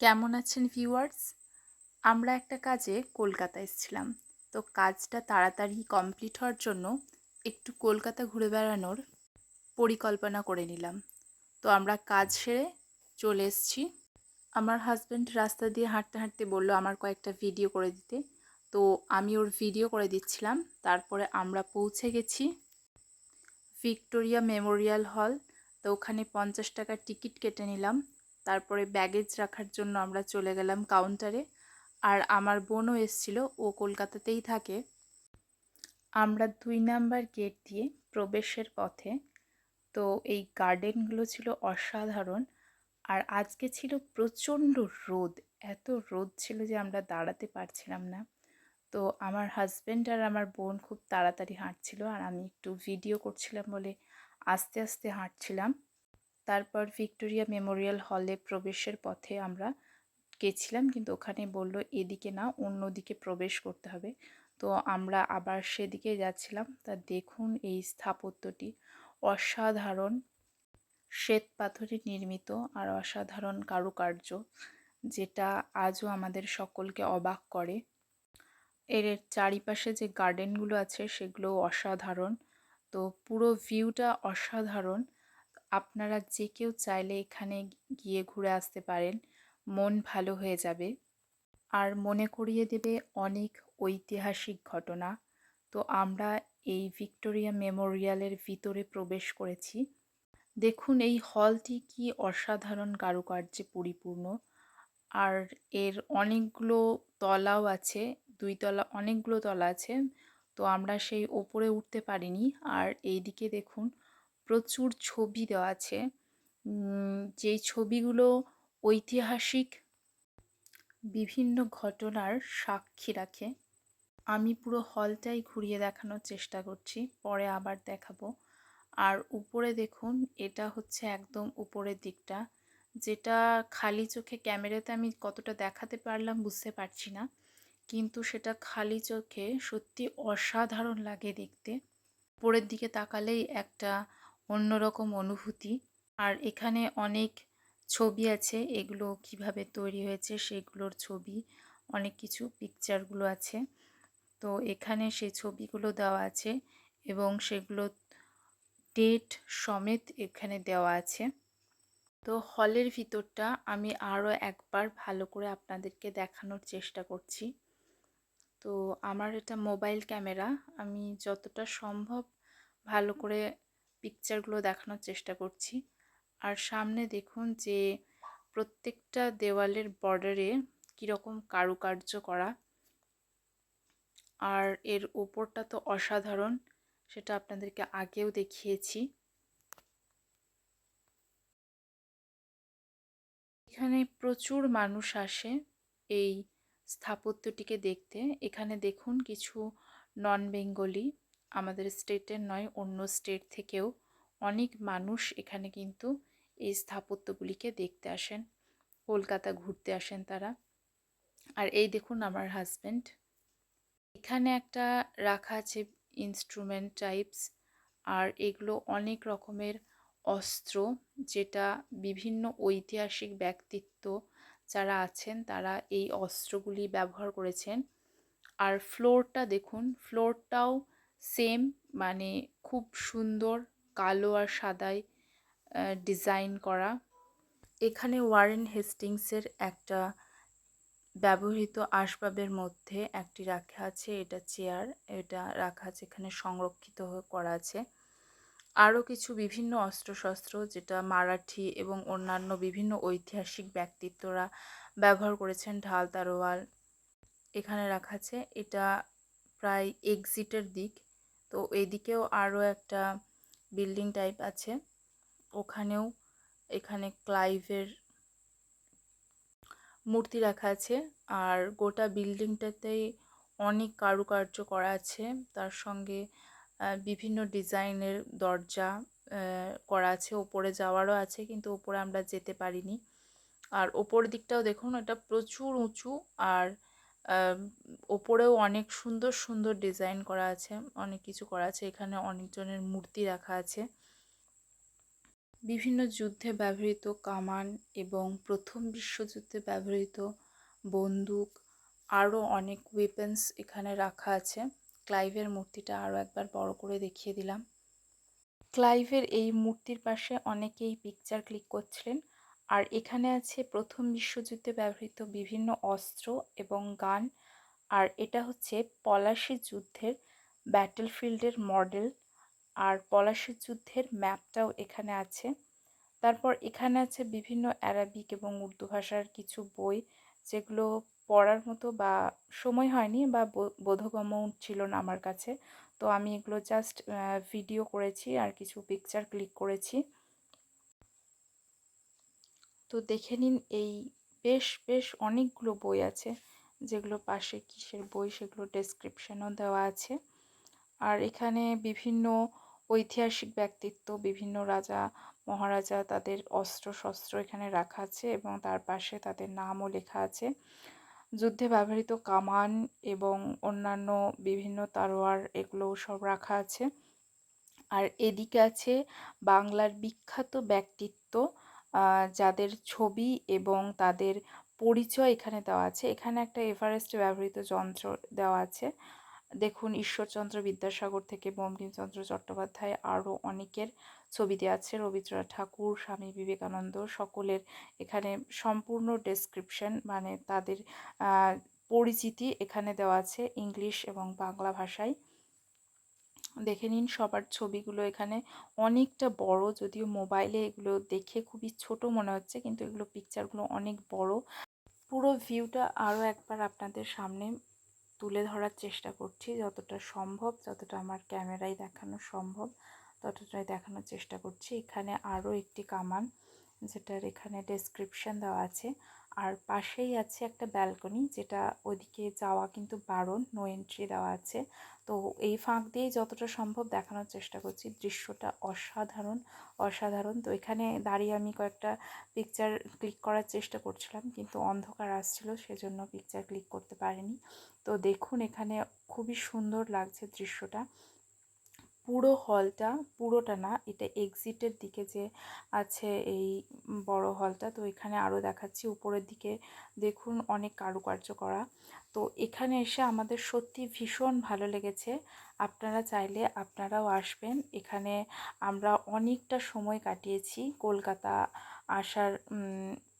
কেমন আছেন ভিউয়ার্স আমরা একটা কাজে কলকাতা এসেছিলাম। তো কাজটা তাড়াতাড়ি কমপ্লিট হওয়ার জন্য একটু কলকাতা ঘুরে বেড়ানোর পরিকল্পনা করে নিলাম। তো আমরা কাজ সেরে চলে এসেছি। আমার হাজব্যান্ড রাস্তা দিয়ে হাঁটতে হাঁটতে বলল, আমার কয়েকটা ভিডিও করে দিতে। তো আমি ওর ভিডিও করে দিচ্ছিলাম। তারপরে আমরা পৌঁছে গেছি ভিক্টোরিয়া মেমোরিয়াল হল। তো ওখানে পঞ্চাশ টাকার টিকিট কেটে নিলাম। তারপরে ব্যাগেজ রাখার জন্য আমরা চলে গেলাম কাউন্টারে আর আমার বোনও এসছিল, ও কলকাতাতেই থাকে। আমরা দুই নাম্বার গেট দিয়ে প্রবেশের পথে, তো এই গার্ডেনগুলো ছিল অসাধারণ। আর আজকে ছিল প্রচণ্ড রোদ, এত রোদ ছিল যে আমরা দাঁড়াতে পারছিলাম না। তো আমার হাজব্যান্ড আর আমার বোন খুব তাড়াতাড়ি হাঁটছিল, আর আমি একটু ভিডিও করছিলাম বলে আস্তে আস্তে হাঁটছিলাম। তারপর ভিক্টোরিয়া মেমোরিয়াল হলে প্রবেশের পথে আমরা গেছিলাম, কিন্তু ওখানে বলল, এদিকে না অন্য দিকে প্রবেশ করতে হবে। তো আমরা আবার সেদিকে যাচ্ছিলাম। তা দেখুন এই স্থাপত্যটি। অসাধারণ শ্বেত পাথরে নির্মিত আর অসাধারণ কারুকার্য, যেটা আজও আমাদের সকলকে অবাক করে। এর চারিপাশে যে গার্ডেনগুলো আছে সেগুলো অসাধারণ। তো পুরো ভিউটা অসাধারণ। আপনারা যে কেউ চাইলে এখানে গিয়ে ঘুরে আসতে পারেন। মন ভালো হয়ে যাবে। আর মনে করিয়ে দেবে অনেক ঐতিহাসিক ঘটনা। তো আমরা এই ভিক্টোরিয়া মেমোরিয়ালের ভিতরে প্রবেশ করেছি। দেখুন, এই হলটি কি অসাধারণ কারুকার্যে পরিপূর্ণ। আর এর অনেকগুলো তলাও আছে, দুই তলা, অনেকগুলো তলা আছে। তো আমরা সেই ওপরে উঠতে পারিনি। আর এইদিকে দেখুন প্রচুর ছবি দেওয়া আছে। যেই ছবিগুলো ঐতিহাসিক বিভিন্ন ঘটনার সাক্ষী রাখে। আমি পুরো হলটাই ঘুরিয়ে দেখানোর চেষ্টা করছি, পরে আবার দেখাবো। আর উপরে দেখুন, এটা হচ্ছে একদম উপরের দিকটা, যেটা খালি চোখে ক্যামেরাতে আমি কতটা দেখাতে পারলাম বুঝতে পারছি না, কিন্তু সেটা খালি চোখে সত্যি অসাধারণ লাগে দেখতে। উপরের দিকে তাকালেই একটা অন্যরকম অনুভূতি। আর এখানে অনেক ছবি আছে, এগুলো কীভাবে তৈরি হয়েছে সেগুলোর ছবি, অনেক কিছু পিকচারগুলো আছে। তো এখানে সেই ছবিগুলো দেওয়া আছে এবং সেগুলো ডেট সমেত এখানে দেওয়া আছে। তো হলের ভিতরটা আমি আরও একবার ভালো করে আপনাদেরকে দেখানোর চেষ্টা করছি। তো আমার এটা মোবাইল ক্যামেরা আমি যতটা সম্ভব ভালো করে পিকচারগুলো দেখানোর চেষ্টা করছি। আর সামনে দেখুন যে প্রত্যেকটা দেওয়ালের বর্ডারে কীরকম কারুকার্য করা। আর এর ওপরটা তো অসাধারণ, সেটা আপনাদেরকে আগেও দেখিয়েছি। এখানে প্রচুর মানুষ আসে এই স্থাপত্যটিকে দেখতে। এখানে দেখুন কিছু নন বেঙ্গলি আমাদের স্টেটের নয়, অন্য স্টেট থেকেও অনেক মানুষ এখানে কিন্তু এই স্থাপত্যগুলিকে দেখতে আসেন, কলকাতা ঘুরতে আসেন তারা। আর এই দেখুন আমার হাজব্যান্ড এখানে একটা রাখা আছে ইনস্ট্রুমেন্ট টাইপস আর এগুলো অনেক রকমের অস্ত্র যেটা বিভিন্ন ঐতিহাসিক ব্যক্তিত্ব যারা আছেন তারা এই অস্ত্রগুলি ব্যবহার করেছেন। আর ফ্লোরটা দেখুন ফ্লোরটাও সেম মানে খুব সুন্দর, কালো আর সাদায় ডিজাইন করা। এখানে ওয়ারেন হেস্টিংসের একটা ব্যবহৃত আসবাবের মধ্যে একটি রাখা আছে, এটা চেয়ার এটা রাখা আছে, এখানে সংরক্ষিত করা আছে। আরও কিছু বিভিন্ন অস্ত্রশস্ত্র, যেটা মারাঠি এবং অন্যান্য বিভিন্ন ঐতিহাসিক ব্যক্তিত্বরা ব্যবহার করেছেন ঢাল তারোয়াল এখানে রাখা আছে, এটা প্রায় এক্সিটের দিক। তো এদিকেও আরও একটা বিল্ডিং টাইপ আছে। ওখানেও এখানে ক্লাইভের মূর্তি রাখা আছে আর গোটা বিল্ডিংটাতেই অনেক কারুকার্য করা আছে। তার সঙ্গে বিভিন্ন ডিজাইনের দরজা করা আছে। ওপরে যাওয়ারও আছে কিন্তু ওপরে আমরা যেতে পারিনি। আর ওপর দিকটাও দেখুন, এটা প্রচুর উঁচু আর ওপরেও অনেক সুন্দর সুন্দর ডিজাইন করা আছে। অনেক কিছু করা আছে। এখানে অনেকজনের মূর্তি রাখা আছে। বিভিন্ন যুদ্ধে ব্যবহৃত কামান এবং প্রথম বিশ্বযুদ্ধে ব্যবহৃত বন্দুক আরও অনেক ওয়েপেন্স এখানে রাখা আছে। ক্লাইভের মূর্তিটা আরও একবার বড় করে দেখিয়ে দিলাম। ক্লাইভের এই মূর্তির পাশে অনেকেই পিকচার ক্লিক করছিলেন। আর এখানে আছে প্রথম বিশ্বযুদ্ধে ব্যবহৃত বিভিন্ন অস্ত্র এবং গান। আর এটা হচ্ছে পলাশি যুদ্ধের ব্যাটেলফিল্ডের মডেল আর পলাশি যুদ্ধের ম্যাপটাও এখানে আছে। তারপর এখানে আছে বিভিন্ন অ্যারাবিক এবং উর্দু ভাষার কিছু বই, যেগুলো পড়ার মতো বা সময় হয়নি বা বোধগম্য ছিল না আমার কাছে। তো আমি এগুলো জাস্ট ভিডিও করেছি আর কিছু পিকচার ক্লিক করেছি। তো দেখে নিন এই বেশ বেশ অনেকগুলো বই আছে, যেগুলো পাশে কিসের বই সেগুলো ডেসক্রিপশনও দেওয়া আছে। আর এখানে বিভিন্ন ঐতিহাসিক ব্যক্তিত্ব, বিভিন্ন রাজা, মহারাজা তাদের অস্ত্র শস্ত্র এখানে রাখা আছে এবং তার পাশে তাদের নামও লেখা আছে। যুদ্ধে ব্যবহৃত কামান এবং অন্যান্য বিভিন্ন তারোয়ার এগুলো সব রাখা আছে। আর এদিকে আছে বাংলার বিখ্যাত ব্যক্তিত্ব যাদের ছবি এবং তাদের পরিচয় এখানে দেওয়া আছে। এখানে একটা এভারেস্টে ব্যবহৃত যন্ত্র দেওয়া আছে। দেখুন, ঈশ্বরচন্দ্র বিদ্যাসাগর থেকে বঙ্কিমচন্দ্র চট্টোপাধ্যায় আরও অনেকের ছবি দেওয়া আছে। রবীন্দ্রনাথ ঠাকুর, স্বামী বিবেকানন্দ, সকলের এখানে সম্পূর্ণ ডেসক্রিপশন মানে তাদের পরিচিতি এখানে দেওয়া আছে। ইংলিশ এবং বাংলা ভাষায়। দেখে নিন সবার ছবিগুলো এখানে অনেকটা বড়, যদিও মোবাইলে এগুলো দেখে খুবই ছোট মনে হচ্ছে, কিন্তু এগুলো পিকচারগুলো অনেক বড়। পুরো ভিউটা আরও একবার আপনাদের সামনে তুলে ধরার চেষ্টা করছি, যতটা সম্ভব, যতটা আমার ক্যামেরায় দেখানো সম্ভব, ততটাই দেখানোর চেষ্টা করছি। এখানে আরও একটি কামান যেটার এখানে ডেসক্রিপশান দেওয়া আছে। আর পাশেই আছে একটা ব্যালকনি যেটা ওইদিকে যাওয়া কিন্তু বারণ নো এন্ট্রি দেওয়া আছে। তো এই ফাঁক দিয়েই যতটা সম্ভব দেখানোর চেষ্টা করছি। দৃশ্যটা অসাধারণ অসাধারণ। তো এখানে দাঁড়িয়ে আমি কয়েকটা পিকচার ক্লিক করার চেষ্টা করছিলাম, কিন্তু অন্ধকার আসছিল, সেজন্য পিকচার ক্লিক করতে পারিনি। তো দেখুন এখানে খুবই সুন্দর লাগছে দৃশ্যটা। পুরো হলটা, পুরোটা না, এটা এক্সিটের দিকে যে আছে এই বড় হলটা, তো এখানে আরও দেখাচ্ছি উপরের দিকে। দেখুন, অনেক কারুকার্য করা। তো এখানে এসে আমাদের সত্যি ভীষণ ভালো লেগেছে। আপনারা চাইলে আপনারাও আসবেন। এখানে আমরা অনেকটা সময় কাটিয়েছি। কলকাতা আসার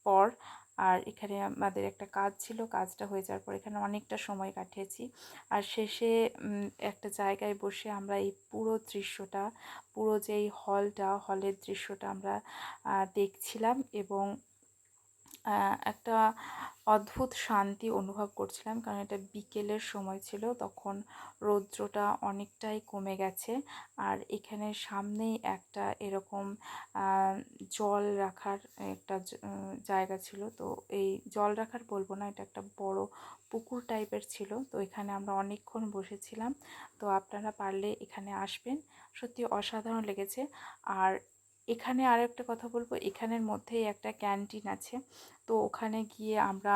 পর আর এখানে আমাদের একটা কাজ ছিল, কাজটা হয়ে যাওয়ার পর এখানে অনেকটা সময় কাটিয়েছি। আর শেষে একটা জায়গায় বসে আমরা এই পুরো দৃশ্যটা, পুরো যেই হলটা হলের দৃশ্যটা আমরা দেখছিলাম এবং একটা অদ্ভুত শান্তি অনুভব করছিলাম, কারণ এটা বিকেলের সময় ছিল, তখন রৌদ্রটা অনেকটাই কমে গেছে। আর এখানে সামনেই একটা এরকম জল রাখার একটা জায়গা ছিল। তো এই জল রাখার বলব না, এটা একটা বড় পুকুর টাইপের ছিল। তো এখানে আমরা অনেকক্ষণ বসেছিলাম। তো আপনারা পারলে এখানে আসবেন। সত্যি অসাধারণ লেগেছে। আর এখানে আর একটা কথা বলব, এখানের মধ্যেই একটা ক্যান্টিন আছে। তো ওখানে গিয়ে আমরা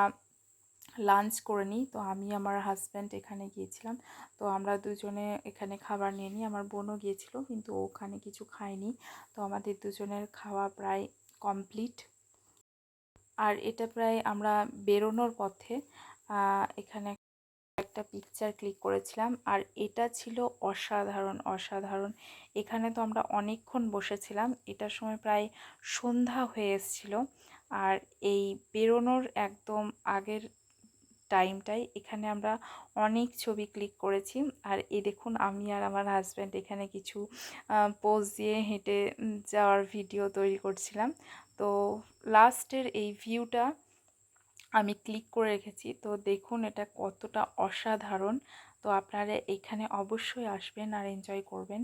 লাঞ্চ করে নিই। তো আমি, আমার হাজব্যান্ড এখানে গিয়েছিলাম। তো আমরা দুজনে এখানে খাবার নিয়ে নিই। আমার বোনও গিয়েছিল, কিন্তু ওখানে কিছু খায়নি। তো আমাদের দুজনের খাওয়া প্রায় কমপ্লিট আর এটা প্রায় আমরা বেরোনোর পথে এখানে একটা পিকচার ক্লিক করেছিলাম। আর এটা ছিল অসাধারণ অসাধারণ। এখানে তো আমরা অনেকক্ষণ বসেছিলাম। এটার সময় প্রায় সন্ধ্যা হয়ে এসেছিল। আর এই বেরোনোর একদম আগের টাইমটাই এখানে আমরা অনেক ছবি ক্লিক করেছি। আর এই দেখুন, আমি আর আমার হাজব্যান্ড এখানে কিছু পোজ দিয়ে হেঁটে যাওয়ার ভিডিও তৈরি করছিলাম। তো লাস্টের এই ভিউটা আমি ক্লিক করে রেখেছি। তো দেখুন এটা কতটা অসাধারণ। তো আপনারা এখানে অবশ্যই আসবেন আর এনজয় করবেন।